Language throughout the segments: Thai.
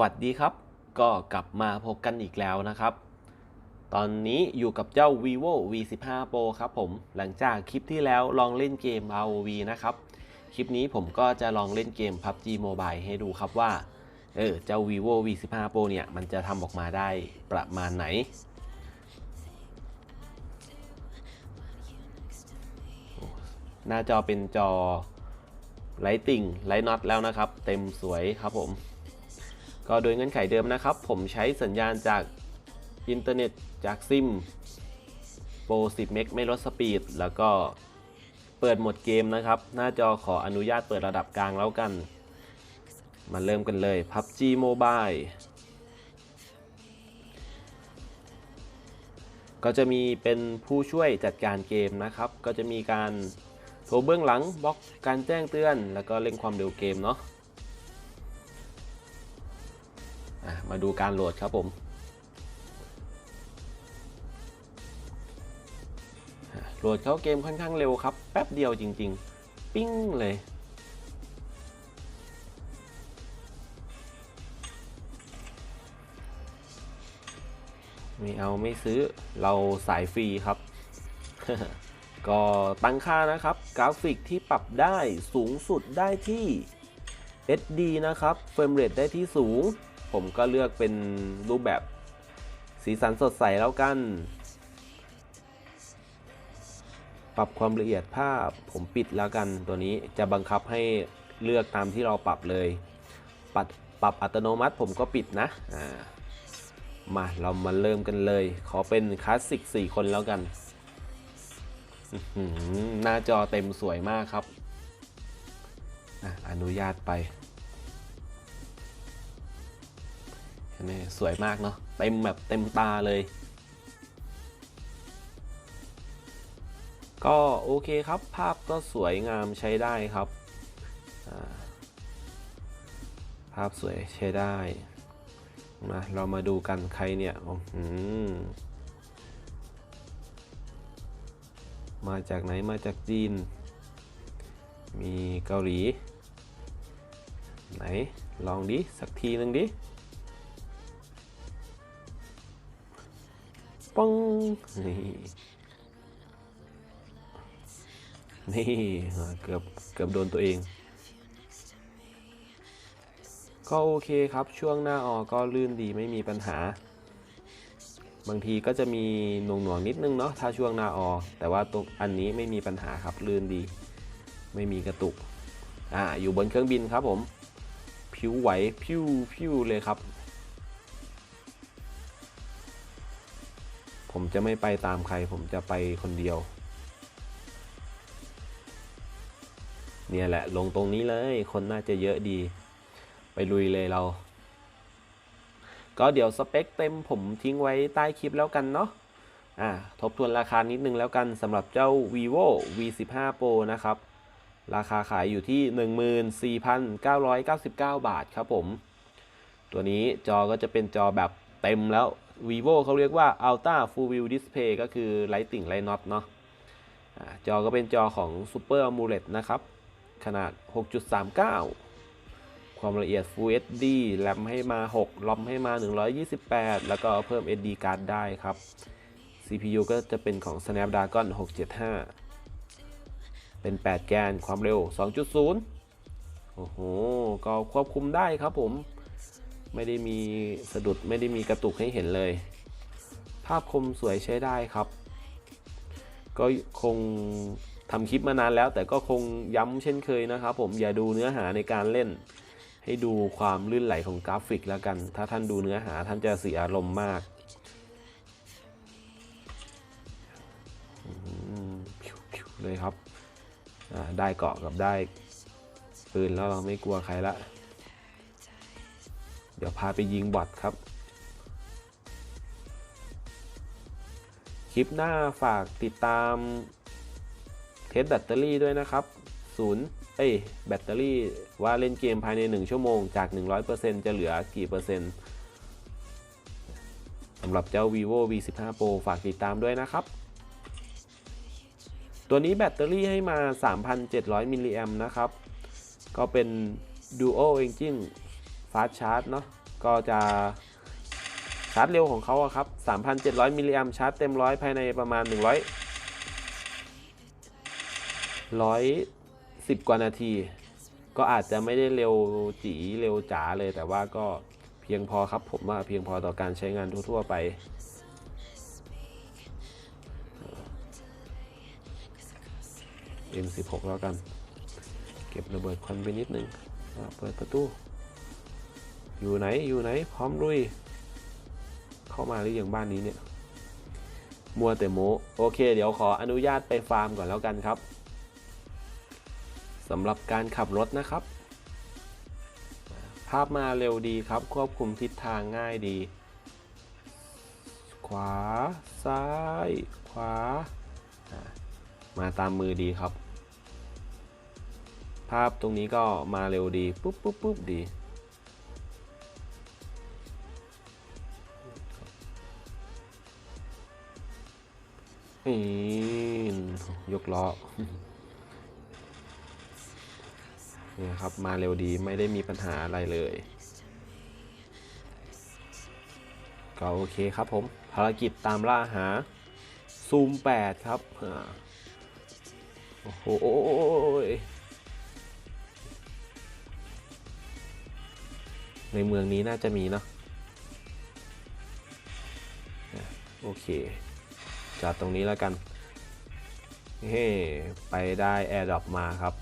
วัสดีครับ ก็กลับมาพบกันอีกแล้วนะครับ ตอนนี้อยู่กับเจ้า vivo v 1 5 pro ครับผม หลังจากคลิปที่แล้วลองเล่นเกม ROV นะครับ คลิปนี้ผมก็จะลองเล่นเกม PUBG Mobile ให้ดูครับว่า เออ เจ้า vivo v 1 5 pro เนี่ย มันจะทำออกมาได้ประมาณไหน หน้าจอเป็นจอไลติงไลน็อตแล้วนะครับ เต็มสวยครับผม ก็โดยเงื่อนไขเดิมนะครับ ผมใช้สัญญาณจากอินเทอร์เน็ตจากซิมโปร10 เมกไม่ลดสปีด แล้วก็เปิดโหมดเกมนะครับ หน้าจอขออนุญาตเปิดระดับกลางแล้วกัน มาเริ่มกันเลย PUBG Mobile ก็จะมีเป็นผู้ช่วยจัดการเกมนะครับ ก็จะมีการโทรเบื้องหลังบล็อกการแจ้งเตือน แล้วก็เร่งความเร็วเกมเนาะ มาดูการโหลดครับผมโหลดเข้าเกมค่อนข้างเร็วครับ แป๊บเดียวจริง ๆ ปิ้งเลย ไม่เอาไม่ซื้อเราสายฟรีครับ ก็ตั้งค่านะครับ กราฟิกที่ปรับได้สูงสุดได้ที่ SD นะครับเฟรมเรทได้ที่สูง ผมก็เลือกเป็นรูปแบบสีสันสดใสแล้วกัน ปรับความละเอียดภาพผมปิดแล้วกันตัวนี้จะบังคับให้เลือกตามที่เราปรับเลย ปรับปรับอัตโนมัติผมก็ปิดนะอ่ามาเรามาเริ่มกันเลย ขอเป็นคลาสสิก4คนแล้วกัน หน้าจอเต็มสวยมากครับออนุญาตไป นี่สวยมากเนาะเต็มแบบเต็มตาเลย ก็โอเคครับภาพก็สวยงามใช้ได้ครับ ภาพสวยใช้ได้มาเรามาดูกันใครเนี่ยอื้อหือมาจากไหนมาจากจีน มีเกาหลี ไหน ลองดิ สักทีหนึ่งดิ ป้องนี่ นี่ เกือบ เกือบโดนตัวเอง ก็โอเคครับ ช่วงหน้าออก็ลื่นดีไม่มีปัญหา บางทีก็จะมีหน่วงหน่วงนิดนึงเนาะ ถ้าช่วงหน้าออ แต่ว่าตรงอันนี้ไม่มีปัญหาครับ ลื่นดี ไม่มีกระตุก อ่า อยู่บนเครื่องบินครับผม ผิวไหวพิวพิวเลยครับ ผมจะไม่ไปตามใคร ผมจะไปคนเดียว เนี่ยแหละ ลงตรงนี้เลย คนน่าจะเยอะดี ไปลุยเลยเรา ก็เดี๋ยวสเปคเต็มผมทิ้งไว้ใต้คลิปแล้วกันเนาะอ่าทบทวนราคานิดนึงแล้วกันสำหรับเจ้า vivo v 1 5 pro นะครับ ราคาขายอยู่ที่ 14,999 บาทครับผม ตัวนี้จอก็จะเป็นจอแบบเต็มแล้ว vivo เขาเรียกว่า ultra full view display ก็คือไลติ่งไลน็อตเนาะอ่าจอก็เป็นจอของ super amoled นะครับ ขนาด 6.39 ความละเอียด Full HD แรมให้มา 6 ลอมให้มา 128 แล้วก็เพิ่ม SD card ได้ครับ CPU ก็จะเป็นของ Snapdragon 675 เป็น 8 แกนความเร็ว 2.0 โอ้โห ก็ควบคุมได้ครับผม ไม่ได้มีสะดุดไม่ได้มีกระตุกให้เห็นเลย ภาพคมสวยใช้ได้ครับ ก็คงทำคลิปมานานแล้ว แต่ก็คงย้ำเช่นเคยนะครับผมอย่าดูเนื้อหาในการเล่น ให้ดูความลื่นไหลของกราฟิกแล้วกัน ถ้าท่านดูเนื้อหาท่านจะเสียอารมณ์มากเลยครับได้เกาะกับได้ปืนแล้วเราไม่กลัวใครละ ดี๋ยวพาไปยิงบอทครับ คลิปหน้าฝากติดตามเทสแบตเตอรี่ด้วยนะครับศูนย์เอ้ยแบตเตอรี่ว่าเล่นเกมภายใน 1 ชั่วโมงจาก 100%จะเหลือกี่เปอร์เซ็นต์สำหรับเจ้า vivo v 1 5 pro ฝากติดตามด้วยนะครับ ตัวนี้แบตเตอรี่ให้มา 3,700 มิลลิแอมนะครับ ก็เป็น Dual Engine Fast Charge เนาะก็จะชาร์จเร็วของเขาอะครับ 3,700 มิลลิแอมชาร์จเต็มร้อยภายในประมาณ 100 110 กว่านาที ก็อาจจะไม่ได้เร็วจีเร็วจ๋าเลย แต่ว่าก็เพียงพอครับผมว่าเพียงพอต่อการใช้งานทั่วๆไป M16 แล้วกัน เก็บระเบิดควันไปนิดนึงอะเปิดประตู อยู่ไหนอยู่ไหน พร้อมลุย เข้ามาหรือยังบ้านนี้เนี่ย มัวแต่โมโอเค เดี๋ยวขออนุญาตไปฟาร์มก่อนแล้วกันครับสำหรับการขับรถนะครับ ภาพมาเร็วดีครับ ควบคุมทิศทางง่ายดี ขวา ซ้าย ขวา มาตามมือดีครับ ภาพตรงนี้ก็มาเร็วดี ปุ๊บปุ๊บปุ๊บดี นี่ยกล้อเนี่ยครับมาเร็วดีไม่ได้มีปัญหาอะไรเลย ก็โอเคครับผม ภารกิจตามล่าหา ซูม 8 ครับโอ้โหในเมืองนี้น่าจะมีเนาะโอเค จอดตรงนี้แล้วกันเฮ้ไปได้แอร์ดรอปมาครับ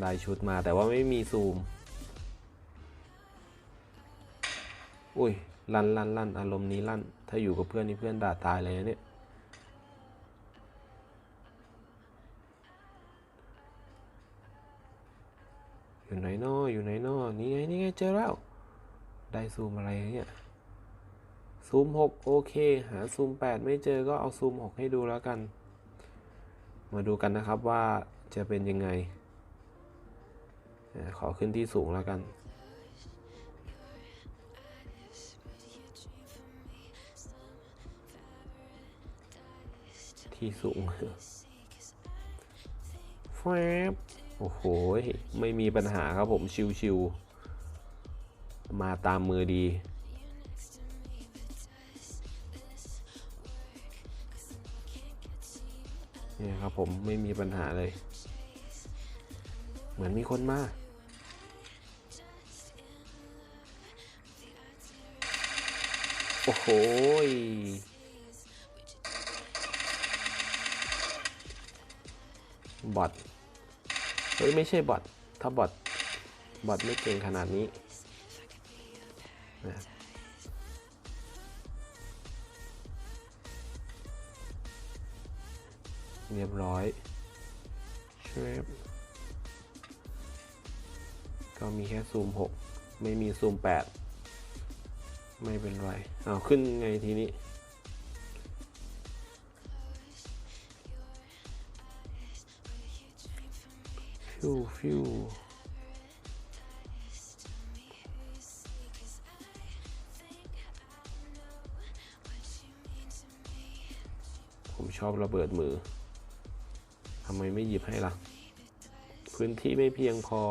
ได้ชุดมาแต่ว่าไม่มีซูม อุ้ย ลั่นลั่นลั่นอารมณ์นี้ลั่น ถ้าอยู่กับเพื่อนนี่เพื่อนด่าตายเลยนะเนี่ยอยู่ไหนนออยู่ไหนนอนี่ไงนี่ไงเจอแล้ว ได้ซูมอะไรเนี่ย ซูม 6 โอเค หาซูม 8 ไม่เจอก็เอาซูม 6 ให้ดูแล้วกัน มาดูกันนะครับว่าจะเป็นยังไง ขอขึ้นที่สูงแล้วกัน ที่สูงแฟบโอ้โห ไม่มีปัญหาครับผมชิวๆมาตามมือดี ครับผมไม่มีปัญหาเลย เหมือนมีคนมาโอ้โหบอทเฮ้ยไม่ใช่บอทถ้าบอทบอทไม่เก่งขนาดนี้นะ เรียบร้อยเชฟก็มีแค่ซูม 6 ไม่มีซูม 8 ไม่เป็นไรเอาขึ้นไงทีนี้ ฟิวฟิวผมชอบระเบิดมือทำ ไมไม่หยิบให้ล่ะ พื้นที่ไม่เพียงพอ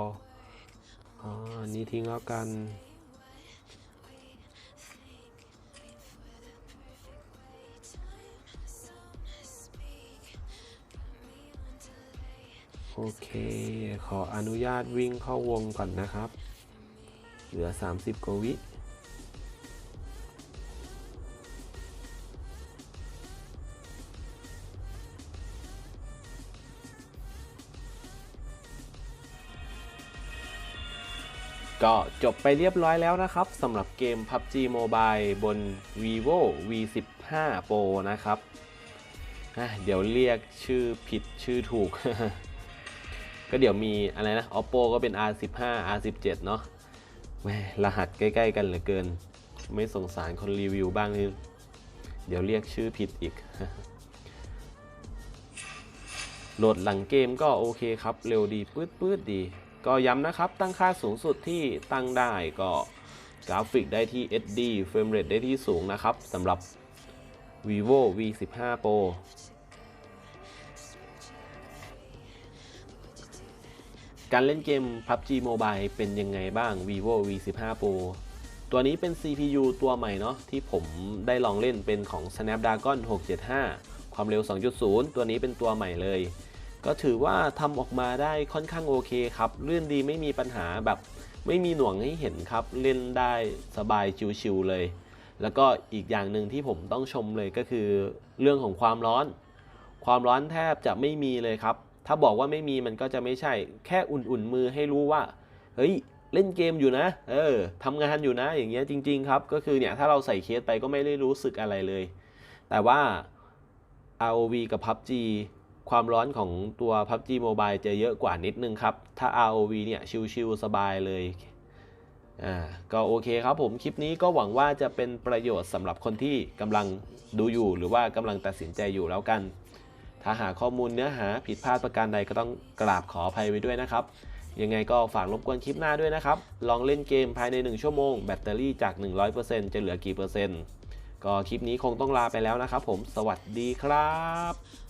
อ๋ออันนี้ทิ้งแล้วกันโอเค ขออนุญาตวิ่งเข้าวงก่อนนะครับ เหลือ 30กว่าวิ ก็จบไปเรียบร้อยแล้วนะครับสำหรับเกม PUBG Mobile บน vivo v15 pro นะครับ เดี๋ยวเรียกชื่อผิดชื่อถูก ก็เดี๋ยวมีอะไรนะ oppo ก็เป็น r15 r17 เนาะแหม่รหัสใกล้ ๆ กันเหลือเกิน ไม่สงสารคนรีวิวบ้างนี่เดี๋ยวเรียกชื่อผิดอีก โหลดหลังเกมก็โอเคครับ เร็วดีปื๊ดปื๊ดดี ก็ย้ำนะครับตั้งค่าสูงสุดที่ตั้งได้ก็กราฟิกได้ที่ SD เฟรมเรทได้ที่สูงนะครับสำหรับ vivo v15 pro การเล่นเกม PUBG Mobile เป็นยังไงบ้าง vivo v15 pro ตัวนี้เป็น CPU ตัวใหม่เนาะที่ผมได้ลองเล่นเป็นของ Snapdragon 675 ความเร็ว 2.0 ตัวนี้เป็นตัวใหม่เลย ก็ถือว่าทำออกมาได้ค่อนข้างโอเคครับลื่นดีไม่มีปัญหาแบบไม่มีหน่วงให้เห็นครับ เล่นได้สบายชิวๆเลย แล้วก็อีกอย่างหนึ่งที่ผมต้องชมเลยก็คือ เรื่องของความร้อน ความร้อนแทบจะไม่มีเลยครับ ถ้าบอกว่าไม่มีมันก็จะไม่ใช่ แค่อุ่นๆมือให้รู้ว่าเฮ้ยเล่นเกมอยู่นะ เออทำงานอยู่นะ อย่างเงี้ยจริง ๆ ครับ ก็คือเนี่ยถ้าเราใส่เคสไปก็ไม่ได้รู้สึกอะไรเลย แต่ว่า ROV กับ PUBG ความร้อนของตัว PUBG Mobile จะเยอะกว่านิดนึงครับ ถ้า ROV เนี่ยชิลๆสบายเลยอ่าก็โอเคครับผมคลิปนี้ก็หวังว่าจะเป็นประโยชน์สำหรับคนที่กำลังดูอยู่ หรือว่ากำลังตัดสินใจอยู่แล้วกัน ถ้าหาข้อมูลเนื้อหาผิดพลาดประการใดก็ต้องกราบขออภัยไว้ด้วยนะครับยังไงก็ฝากรบกวนคลิปหน้าด้วยนะครับ ลองเล่นเกมภายใน 1 ชั่วโมง แบตเตอรี่จาก 100%จะเหลือกี่เปอร์เซ็นต์ ก็คลิปนี้คงต้องลาไปแล้วนะครับผม สวัสดีครับ